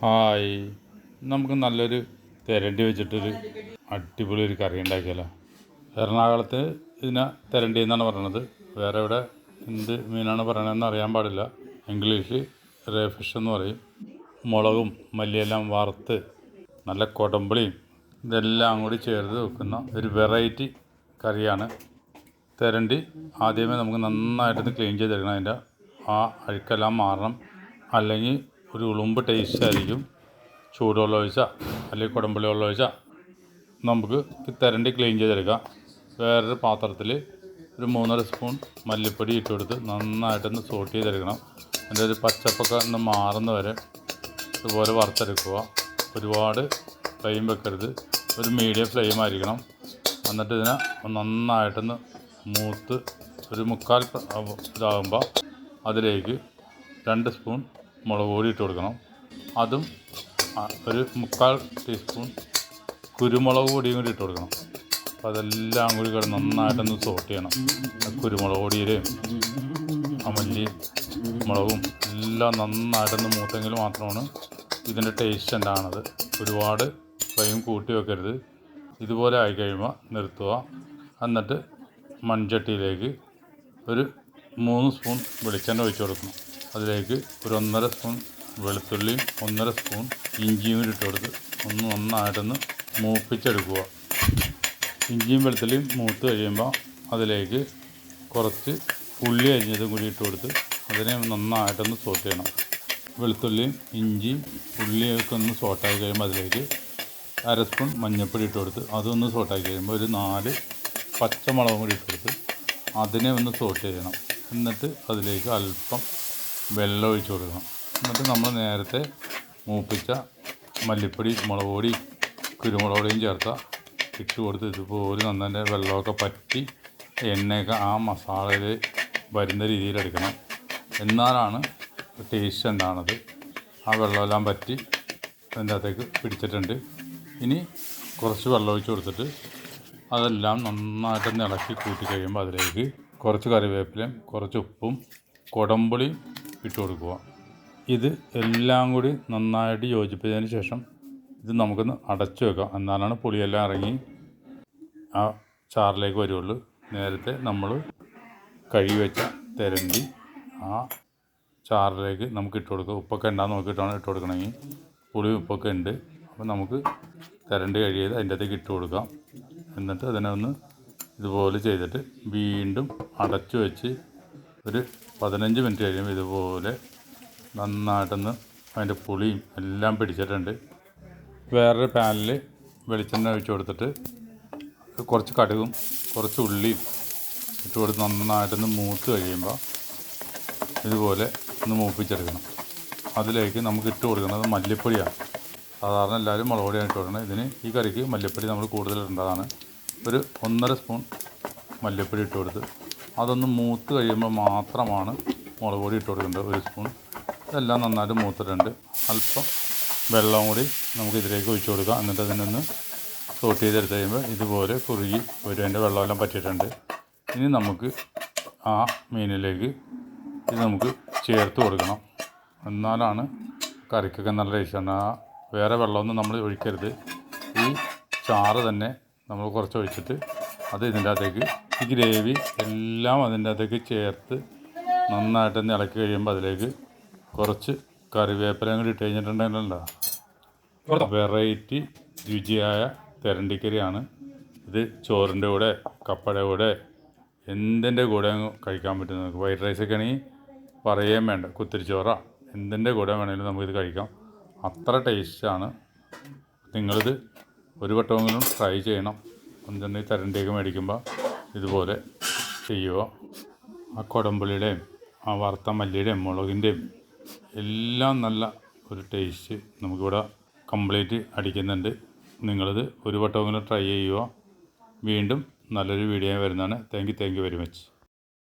Hi. നമുക്ക് നല്ലൊരു തിരണ്ടി വെച്ചിട്ടൊരു അടിപൊളി ഒരു കറി ഉണ്ടാക്കിയാലോ? എറണാകുളത്ത് ഇതിനെ തിരണ്ടി എന്നാണ് പറയണത്. വേറെ ഇവിടെ എന്ത് മീനാണ് പറയണതെന്ന് അറിയാൻ പാടില്ല. ഇംഗ്ലീഷ് റേ ഫിഷ് എന്ന് പറയും. മുളകും മല്ലിയെല്ലാം വറുത്ത് നല്ല കൊടമ്പളിയും ഇതെല്ലാം കൂടി ചേർത്ത് വെക്കുന്ന ഒരു വെറൈറ്റി കറിയാണ്. തിരണ്ടി ആദ്യമേ നമുക്ക് നന്നായിട്ടൊന്ന് ക്ലീൻ ചെയ്തെടുക്കണം. അതിന്റെ ആ അഴുക്കെല്ലാം മാറണം. അല്ലെങ്കിൽ ഒരു ഉളുമ്പ് ടേസ്റ്റ് ആയിരിക്കും. ചൂടുവെള്ളം ഒഴിച്ചാൽ അല്ലെങ്കിൽ കുടമ്പുളി വെള്ളം ഒഴിച്ചാൽ നമുക്ക് തിരണ്ടി ക്ലീൻ ചെയ്തെടുക്കാം. വേറൊരു പാത്രത്തിൽ ഒരു മൂന്നര സ്പൂൺ മല്ലിപ്പൊടി ഇട്ട് കൊടുത്ത് നന്നായിട്ടൊന്ന് സോട്ട് ചെയ്തെടുക്കണം. അതിന്റെ ഒരു പച്ചപ്പൊക്കെ ഒന്ന് മാറുന്ന വരെ ഇതുപോലെ വറുത്തെടുക്കുക. ഒരുപാട് ഫ്ലെയിം വെക്കരുത്. ഒരു മീഡിയം ഫ്ലെയിം ആയിരിക്കണം. എന്നിട്ട് ഇതിനെ നന്നായിട്ടൊന്ന് മൂത്ത് ഒരു മുക്കാൽ ഇതാകുമ്പോൾ അതിലേക്ക് രണ്ട് സ്പൂൺ മുളക് പൊടി ഇട്ട് കൊടുക്കണം. അതും ഒരു മുക്കാൽ ടീസ്പൂൺ കുരുമുളക് പൊടിയും കൂടി ഇട്ട് കൊടുക്കണം. അപ്പോൾ അതെല്ലാം കൂടി കിടന്ന് നന്നായിട്ടൊന്ന് സോട്ട് ചെയ്യണം. കുരുമുളക് പൊടിയിലെയും ആ മല്ലിയും മുളകും എല്ലാം നന്നായിട്ടൊന്ന് മൂത്തെങ്കിൽ മാത്രമാണ് ഇതിന്റെ ടേസ്റ്റ് ഉണ്ടാകുന്നത് ഒരുപാട് ഫ്ലെയിം കൂട്ടി വെക്കരുത്. ഇതുപോലെ ആയി കഴിയുമ്പോൾ നിർത്തുക. എന്നിട്ട് മൺചട്ടിയിലേക്ക് ഒരു മൂന്ന് സ്പൂൺ വെളിച്ചെണ്ണ ഒഴിച്ച് കൊടുക്കണം. അതിലേക്ക് ഒരു ഒന്നര സ്പൂൺ വെളുത്തുള്ളിയും ഒന്നര സ്പൂൺ ഇഞ്ചിയും ഇട്ട് കൊടുത്ത് ഒന്ന് നന്നായിട്ടൊന്ന് മൂപ്പിച്ചെടുക്കുക. ഇഞ്ചിയും വെളുത്തുള്ളിയും മൂത്ത് കഴിയുമ്പോൾ അതിലേക്ക് കുറച്ച് ഉള്ളി അരിഞ്ഞതും കൂടി ഇട്ട് കൊടുത്ത് അതിനെ നന്നായിട്ടൊന്ന് സോട്ട് ചെയ്യണം. വെളുത്തുള്ളിയും ഇഞ്ചിയും ഉള്ളിയൊക്കെ ഒന്ന് സോട്ടാക്കി കഴിയുമ്പോൾ അതിലേക്ക് അര സ്പൂൺ മഞ്ഞൾപ്പൊടി ഇട്ട് കൊടുത്ത് അതൊന്ന് സോട്ടാക്കി കഴിയുമ്പോൾ ഒരു നാല് പച്ചമുളകും കൂടി ഇട്ട് കൊടുത്ത് അതിനെ ഒന്ന് സോട്ട് ചെയ്യണം. എന്നിട്ട് അതിലേക്ക് അല്പം വെള്ളം ഒഴിച്ച് കൊടുക്കണം. എന്നിട്ട് നമ്മൾ നേരത്തെ മൂപ്പിച്ച മല്ലിപ്പൊടി മുളക് പൊടി കുരുമുളക് പൊടിയും ചേർത്ത ഇട്ട് കൊടുത്ത് ഇതുപോലെ നന്നെ വെള്ളമൊക്കെ പറ്റി എണ്ണയൊക്കെ ആ മസാലയിൽ വരുന്ന രീതിയിൽ എടുക്കണം. എന്നാലാണ് ടേസ്റ്റ് എന്താണത്. ആ വെള്ളമെല്ലാം പറ്റി അതിന്റെ അകത്തേക്ക് പിടിച്ചിട്ടുണ്ട്. ഇനി കുറച്ച് വെള്ളം ഒഴിച്ച് കൊടുത്തിട്ട് അതെല്ലാം നന്നായിട്ട് ഇളക്കി കൂട്ടി കഴിയുമ്പോൾ അതിലേക്ക് കുറച്ച് കറിവേപ്പിലയും കുറച്ച് ഉപ്പും കുടമ്പുളിയും ഇട്ട് കൊടുക്കുക. ഇത് എല്ലാം കൂടി നന്നായിട്ട് യോജിപ്പിച്ചതിന് ശേഷം ഇത് നമുക്കൊന്ന് അടച്ചു വെക്കാം. എന്നാലാണ് പുളിയെല്ലാം ഇറങ്ങി ആ ചാറിലേക്ക് വരുള്ളൂ. നേരത്തെ നമ്മൾ കഴുകി വെച്ച തിരണ്ടി ആ ചാറിലേക്ക് നമുക്ക് ഇട്ട് കൊടുക്കുക ഉപ്പൊക്കെ ഉണ്ടാകുന്ന നോക്കിയിട്ടാണ് ഇട്ട് കൊടുക്കണമെങ്കിൽ. പുളി ഉപ്പൊക്കെ ഉണ്ട്. അപ്പോൾ നമുക്ക് തിരണ്ടി കഴുകിയത് അതിന്റെ അകത്തേക്ക് ഇട്ട് കൊടുക്കാം. എന്നിട്ട് അതിനെ ഒന്ന് ഇതുപോലെ ചെയ്തിട്ട് വീണ്ടും അടച്ചു വെച്ച് ഒരു പതിനഞ്ച് മിനിറ്റ് കഴിയുമ്പോൾ ഇതുപോലെ നന്നായിട്ടൊന്ന് അതിന്റെ പുളിയും എല്ലാം പിടിച്ചിട്ടുണ്ട്. വേറൊരു പാനിൽ വെളിച്ചെണ്ണ ഒഴിച്ചു കൊടുത്തിട്ട് കുറച്ച് കടുകും കുറച്ച് ഉള്ളിയും ഇട്ട് കൊടുത്ത് നന്നായിട്ടൊന്ന് മൂത്ത് കഴിയുമ്പോൾ ഇതുപോലെ ഒന്ന് മൂപ്പിച്ചെടുക്കണം. അതിലേക്ക് നമുക്ക് ഇട്ട് കൊടുക്കുന്നത് മല്ലിപ്പൊടിയാണ്. സാധാരണ എല്ലാവരും മുളക് പൊടിയാണ് ഇട്ട് കൊടുക്കുന്നത്. ഇതിന് ഈ കറിക്ക് മല്ലിപ്പൊടി നമ്മൾ കൂടുതൽ ഇടേണ്ടതാണ്. ഒരു ഒന്നര സ്പൂൺ മല്ലിപ്പൊടി ഇട്ട് കൊടുത്ത് അതൊന്ന് മൂത്ത് കഴിയുമ്പോൾ മാത്രമാണ് മുളക് പൊടി ഇട്ട് കൊടുക്കേണ്ടത്. ഒരു സ്പൂൺ. ഇതെല്ലാം നന്നായിട്ട് മൂത്തിട്ടുണ്ട്. അല്പം വെള്ളം കൂടി നമുക്ക് ഇതിലേക്ക് ഒഴിച്ചു കൊടുക്കാം. എന്നിട്ട് അതിനൊന്ന് സോട്ട് ചെയ്തെടുത്ത് കഴിയുമ്പോൾ ഇതുപോലെ കുറുകി ഒരു അതിന്റെ വെള്ളമെല്ലാം പറ്റിയിട്ടുണ്ട്. ഇനി നമുക്ക് ആ മീനിലേക്ക് ഇത് നമുക്ക് ചേർത്ത് കൊടുക്കണം. എന്നാലാണ് കറിക്കൊക്കെ നല്ല ടേസ്റ്റാണ് ആ വേറെ വെള്ളമൊന്നും നമ്മൾ ഒഴിക്കരുത്. ഈ ചാറ് തന്നെ നമ്മൾ കുറച്ച് ഒഴിച്ചിട്ട് അത് ഇതിന്റെ അകത്തേക്ക് ഈ ഗ്രേവി എല്ലാം അതിന്റെ അകത്തേക്ക് ചേർത്ത് നന്നായിട്ടൊന്ന് ഇളക്കി കഴിയുമ്പോൾ അതിലേക്ക് കുറച്ച് കറിവേപ്പിലയും കൂടി ഇട്ട് കഴിഞ്ഞിട്ടുണ്ടെങ്കിലല്ലോ? വെറൈറ്റി രുചിയായ തെരണ്ടിക്കറിയാണ്. ഇത് ചോറിന്റെ കൂടെ കപ്പയുടെ കൂടെ എന്തിന്റെ കൂടെ അങ്ങ് കഴിക്കാൻ പറ്റും നമുക്ക്? വൈറ്റ് റൈസൊക്കെ ആണെങ്കിൽ പറയുകയും വേണ്ട. കുത്തിരിച്ചോറ എന്തിന്റെ കൂടെ വേണമെങ്കിലും നമുക്കിത് കഴിക്കാം. അത്ര ടേസ്റ്റാണ്. നിങ്ങളിത് ഒരു വട്ടമെങ്കിലും ട്രൈ ചെയ്യണം. എന്തെന്ന് തരണ്ടിയൊക്കെ മേടിക്കുമ്പോൾ ഇതുപോലെ ചെയ്യുക. ആ കൊടമ്പുളിയുടെയും ആ വറുത്ത മല്ലിയുടെയും മുളകിന്റെയും എല്ലാം നല്ല ഒരു ടേസ്റ്റ് നമുക്കിവിടെ കംപ്ലീറ്റ് അടിക്കുന്നുണ്ട്. നിങ്ങളിത് ഒരു വട്ടമെങ്കിലും ട്രൈ ചെയ്യുക. വീണ്ടും നല്ലൊരു വീഡിയോ വരുന്നതാണ്. Thank you thank you very much